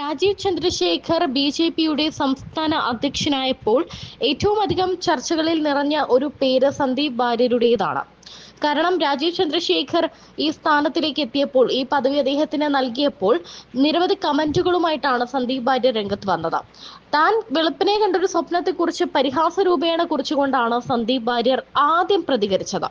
Rajeev Chandrasekhar B J പിയുടെ സംസ്ഥാന അധ്യക്ഷനായപ്പോൾ ഏറ്റവും അധികം ചർച്ചകളിൽ നിറഞ്ഞ ഒരു പേര് സന്ദീപ് വാര്യരുടേതാണ്. കാരണം രാജീവ് ചന്ദ്രശേഖർ ഈ സ്ഥാനത്തിലേക്ക് എത്തിയപ്പോൾ ഈ പദവി അദ്ദേഹത്തിന് നൽകിയപ്പോൾ നിരവധി കമന്റുകളുമായിട്ടാണ് സന്ദീപ് ഭാര്യ രംഗത്ത് വന്നത്. താൻ വെളുപ്പിനെ കണ്ടൊരു സ്വപ്നത്തെക്കുറിച്ച് പരിഹാസ രൂപേണ കുറിച്ചുകൊണ്ടാണ് സന്ദീപ് ഭാര്യർ ആദ്യം പ്രതികരിച്ചത്.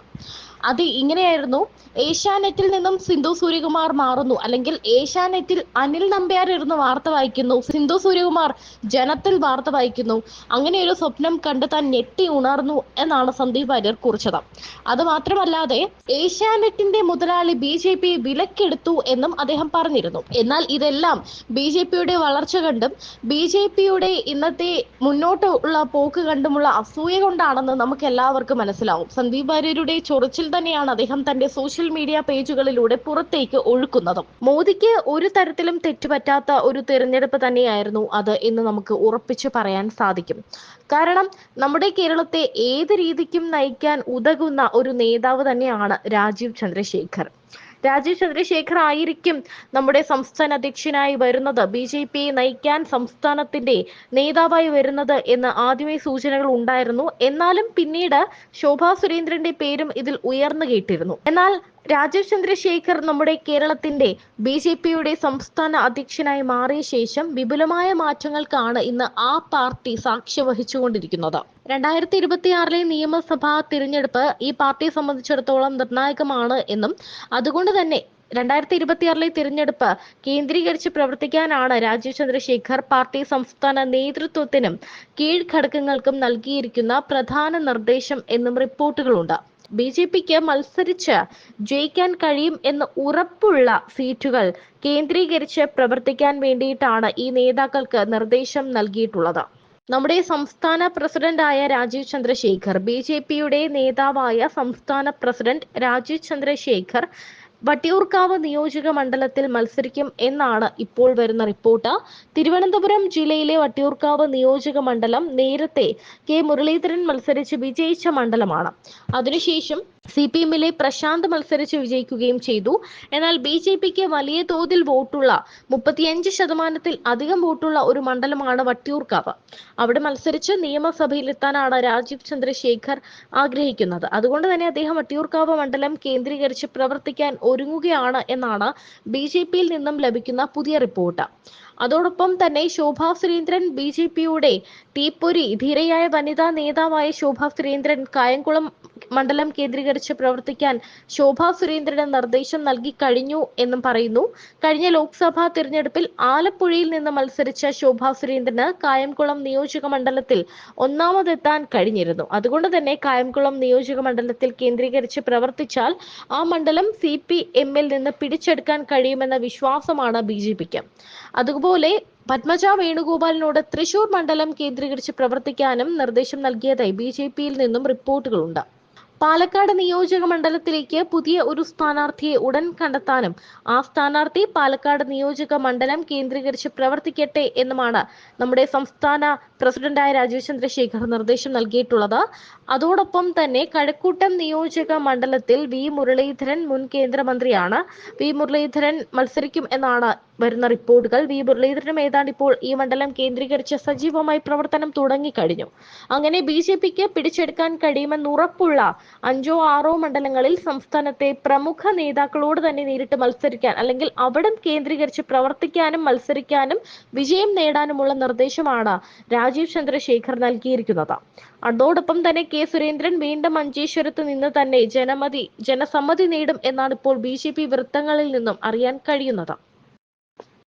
അത് ഇങ്ങനെയായിരുന്നു. ഏഷ്യാനെറ്റിൽ നിന്നും സിന്ധു സൂര്യകുമാർ മാറുന്നു. അല്ലെങ്കിൽ ഏഷ്യാനെറ്റിൽ അനിൽ നമ്പ്യാർ ഇരുന്ന് വാർത്ത വായിക്കുന്നു. സിന്ധു സൂര്യകുമാർ ജനത്തിൽ വാർത്ത വായിക്കുന്നു. അങ്ങനെ ഒരു സ്വപ്നം കണ്ട് താൻ ഞെട്ടി ഉണർന്നു എന്നാണ് സന്ദീപ് വാര്യർ കുറിച്ചത്. അത് മാത്രമല്ലാതെ ഏഷ്യാനെറ്റിന്റെ മുതലാളി ബി ജെ പി വിലക്കെടുത്തു എന്നും അദ്ദേഹം പറഞ്ഞിരുന്നു. എന്നാൽ ഇതെല്ലാം ബി ജെ പിയുടെ വളർച്ച കണ്ടും ബി ജെ പിയുടെ ഇന്നത്തെ മുന്നോട്ടുള്ള പോക്ക് കണ്ടുമുള്ള അസൂയ കൊണ്ടാണെന്ന് നമുക്ക് എല്ലാവർക്കും മനസ്സിലാവും. സന്ദീപ് വാര്യരുടെ ചൊറിച്ചിൽ തന്നെയാണ് അദ്ദേഹം തന്റെ സോഷ്യൽ മീഡിയ പേജുകളിലൂടെ പുറത്തേക്ക് ഒഴുക്കുന്നതും. മോദിക്ക് ഒരു തരത്തിലും തെറ്റുപറ്റാത്ത ഒരു തിരഞ്ഞെടുപ്പ് തന്നെയായിരുന്നു അത് എന്ന് നമുക്ക് ഉറപ്പിച്ചു പറയാൻ സാധിക്കും. കാരണം നമ്മുടെ കേരളത്തെ ഏത് രീതിക്കും നയിക്കാൻ ഉതകുന്ന ഒരു നേതാവ് തന്നെയാണ് രാജീവ് ചന്ദ്രശേഖർ. രാജീവ് ചന്ദ്രശേഖർ ആയിരിക്കും നമ്മുടെ സംസ്ഥാന അധ്യക്ഷനായി വരുന്നത്. ബി ജെ പിയെ നയിക്കാൻ സംസ്ഥാനത്തിന്റെ നേതാവായി വരുന്നത് എന്ന് ആദ്യമേ സൂചനകൾ ഉണ്ടായിരുന്നു. എന്നാലും പിന്നീട് ശോഭാ സുരേന്ദ്രന്റെ പേരും ഇതിൽ ഉയർന്നു കേട്ടിരുന്നു. എന്നാൽ രാജീവ് ചന്ദ്രശേഖർ നമ്മുടെ കേരളത്തിന്റെ ബി ജെ പിയുടെ സംസ്ഥാന അധ്യക്ഷനായി മാറിയ ശേഷം വിപുലമായ മാറ്റങ്ങൾക്കാണ് ഇന്ന് ആ പാർട്ടി സാക്ഷ്യം വഹിച്ചുകൊണ്ടിരിക്കുന്നത്. രണ്ടായിരത്തി ഇരുപത്തിയാറിലെ നിയമസഭാ തിരഞ്ഞെടുപ്പ് ഈ പാർട്ടിയെ സംബന്ധിച്ചിടത്തോളം നിർണായകമാണ് എന്നും അതുകൊണ്ട് തന്നെ രണ്ടായിരത്തി ഇരുപത്തിയാറിലെ തിരഞ്ഞെടുപ്പ് കേന്ദ്രീകരിച്ച് പ്രവർത്തിക്കാനാണ് രാജീവ് ചന്ദ്രശേഖർ പാർട്ടി സംസ്ഥാന നേതൃത്വത്തിനും കീഴ്ഘടകങ്ങൾക്കും നൽകിയിരിക്കുന്ന പ്രധാന നിർദ്ദേശം എന്നും റിപ്പോർട്ടുകളുണ്ട്. ബി ജെ പിക്ക് മത്സരിച്ച് ജയിക്കാൻ കഴിയും എന്ന് ഉറപ്പുള്ള സീറ്റുകൾ കേന്ദ്രീകരിച്ച് പ്രവർത്തിക്കാൻ വേണ്ടിയിട്ടാണ് ഈ നേതാക്കൾക്ക് നിർദ്ദേശം നൽകിയിട്ടുള്ളത്. നമ്മുടെ സംസ്ഥാന പ്രസിഡന്റായ രാജീവ് ചന്ദ്രശേഖർ ബി ജെ പിയുടെ നേതാവായ സംസ്ഥാന പ്രസിഡന്റ് രാജീവ് ചന്ദ്രശേഖർ വട്ടിയൂർക്കാവ് നിയോജക മണ്ഡലത്തിൽ മത്സരിക്കും എന്നാണ് ഇപ്പോൾ വരുന്ന റിപ്പോർട്ട്. തിരുവനന്തപുരം ജില്ലയിലെ വട്ടിയൂർക്കാവ് നിയോജക മണ്ഡലം നേരത്തെ കെ മുരളീധരൻ മത്സരിച്ച് വിജയിച്ച മണ്ഡലമാണ്. അതിനുശേഷം സി പി എമ്മിലെ പ്രശാന്ത് മത്സരിച്ച് വിജയിക്കുകയും ചെയ്തു. എന്നാൽ ബി ജെ പിക്ക് വലിയ തോതിൽ വോട്ടുള്ള മുപ്പത്തിയഞ്ച് ശതമാനത്തിൽ അധികം വോട്ടുള്ള ഒരു മണ്ഡലമാണ് വട്ടിയൂർക്കാവ്. അവിടെ മത്സരിച്ച് നിയമസഭയിലെത്താനാണ് രാജീവ് ചന്ദ്രശേഖർ ആഗ്രഹിക്കുന്നത്. അതുകൊണ്ട് തന്നെ അദ്ദേഹം വട്ടിയൂർക്കാവ് മണ്ഡലം കേന്ദ്രീകരിച്ച് പ്രവർത്തിക്കാൻ ഒരുങ്ങുകയാണ് എന്നാണ് ബി ജെ പിയിൽ നിന്നും ലഭിക്കുന്ന പുതിയ റിപ്പോർട്ട്. അതോടൊപ്പം തന്നെ ശോഭാ സുരേന്ദ്രൻ ബി ജെ പിയുടെ തീപ്പൊരി ധീരയായ വനിതാ നേതാവായ ശോഭാ സുരേന്ദ്രൻ കായംകുളം മണ്ഡലം കേന്ദ്രീകരിച്ച് പ്രവർത്തിക്കാൻ ശോഭാ സുരേന്ദ്രന് നിർദ്ദേശം നൽകി കഴിഞ്ഞു എന്നും പറയുന്നു. കഴിഞ്ഞ ലോക്സഭാ തിരഞ്ഞെടുപ്പിൽ ആലപ്പുഴയിൽ നിന്ന് മത്സരിച്ച ശോഭാ സുരേന്ദ്രന് കായംകുളം നിയോജക മണ്ഡലത്തിൽ ഒന്നാമതെത്താൻ കഴിഞ്ഞിരുന്നു. അതുകൊണ്ട് തന്നെ കായംകുളം നിയോജക മണ്ഡലത്തിൽ കേന്ദ്രീകരിച്ച് പ്രവർത്തിച്ചാൽ ആ മണ്ഡലം സി പി എമ്മിൽ നിന്ന് പിടിച്ചെടുക്കാൻ കഴിയുമെന്ന വിശ്വാസമാണ് ബി ജെ പിക്ക്. അതുപോലെ പത്മജ വേണുഗോപാലിനോട് തൃശൂർ മണ്ഡലം കേന്ദ്രീകരിച്ച് പ്രവർത്തിക്കാനും നിർദ്ദേശം നൽകിയതായി ബി ജെ പിയിൽ നിന്നും റിപ്പോർട്ടുകളുണ്ട്. പാലക്കാട് നിയോജക മണ്ഡലത്തിലേക്ക് പുതിയ ഒരു സ്ഥാനാർത്ഥിയെ ഉടൻ കണ്ടെത്താനും ആ സ്ഥാനാർത്ഥി പാലക്കാട് നിയോജക മണ്ഡലം കേന്ദ്രീകരിച്ച് പ്രവർത്തിക്കട്ടെ എന്നുമാണ് നമ്മുടെ സംസ്ഥാന പ്രസിഡന്റായ രാജീവ് ചന്ദ്രശേഖർ നിർദ്ദേശം നൽകിയിട്ടുള്ളത്. അതോടൊപ്പം തന്നെ കഴക്കൂട്ടം നിയോജക മണ്ഡലത്തിൽ വി മുരളീധരൻ മുൻ കേന്ദ്രമന്ത്രിയാണ്. വി മുരളീധരൻ മത്സരിക്കും എന്നാണ് വരുന്ന റിപ്പോർട്ടുകൾ. വി മുരളീധരനും ഏതാണ്ട് ഇപ്പോൾ ഈ മണ്ഡലം കേന്ദ്രീകരിച്ച് സജീവമായി പ്രവർത്തനം തുടങ്ങിക്കഴിഞ്ഞു. അങ്ങനെ ബി ജെ പിക്ക് പിടിച്ചെടുക്കാൻ കഴിയുമെന്ന് ഉറപ്പുള്ള അഞ്ചോ ആറോ മണ്ഡലങ്ങളിൽ സംസ്ഥാനത്തെ പ്രമുഖ നേതാക്കളോട് തന്നെ നേരിട്ട് മത്സരിക്കാൻ അല്ലെങ്കിൽ അവിടം കേന്ദ്രീകരിച്ച് പ്രവർത്തിക്കാനും മത്സരിക്കാനും വിജയം നേടാനുമുള്ള നിർദ്ദേശമാണ് രാജീവ് ചന്ദ്രശേഖർ നൽകിയിരിക്കുന്നത്. അതോടൊപ്പം തന്നെ കെ സുരേന്ദ്രൻ വീണ്ടും മഞ്ചേശ്വരത്ത് നിന്ന് തന്നെ ജനമതി ജനസമ്മതി നേടും എന്നാണ് ഇപ്പോൾ ബി വൃത്തങ്ങളിൽ നിന്നും അറിയാൻ കഴിയുന്നത്.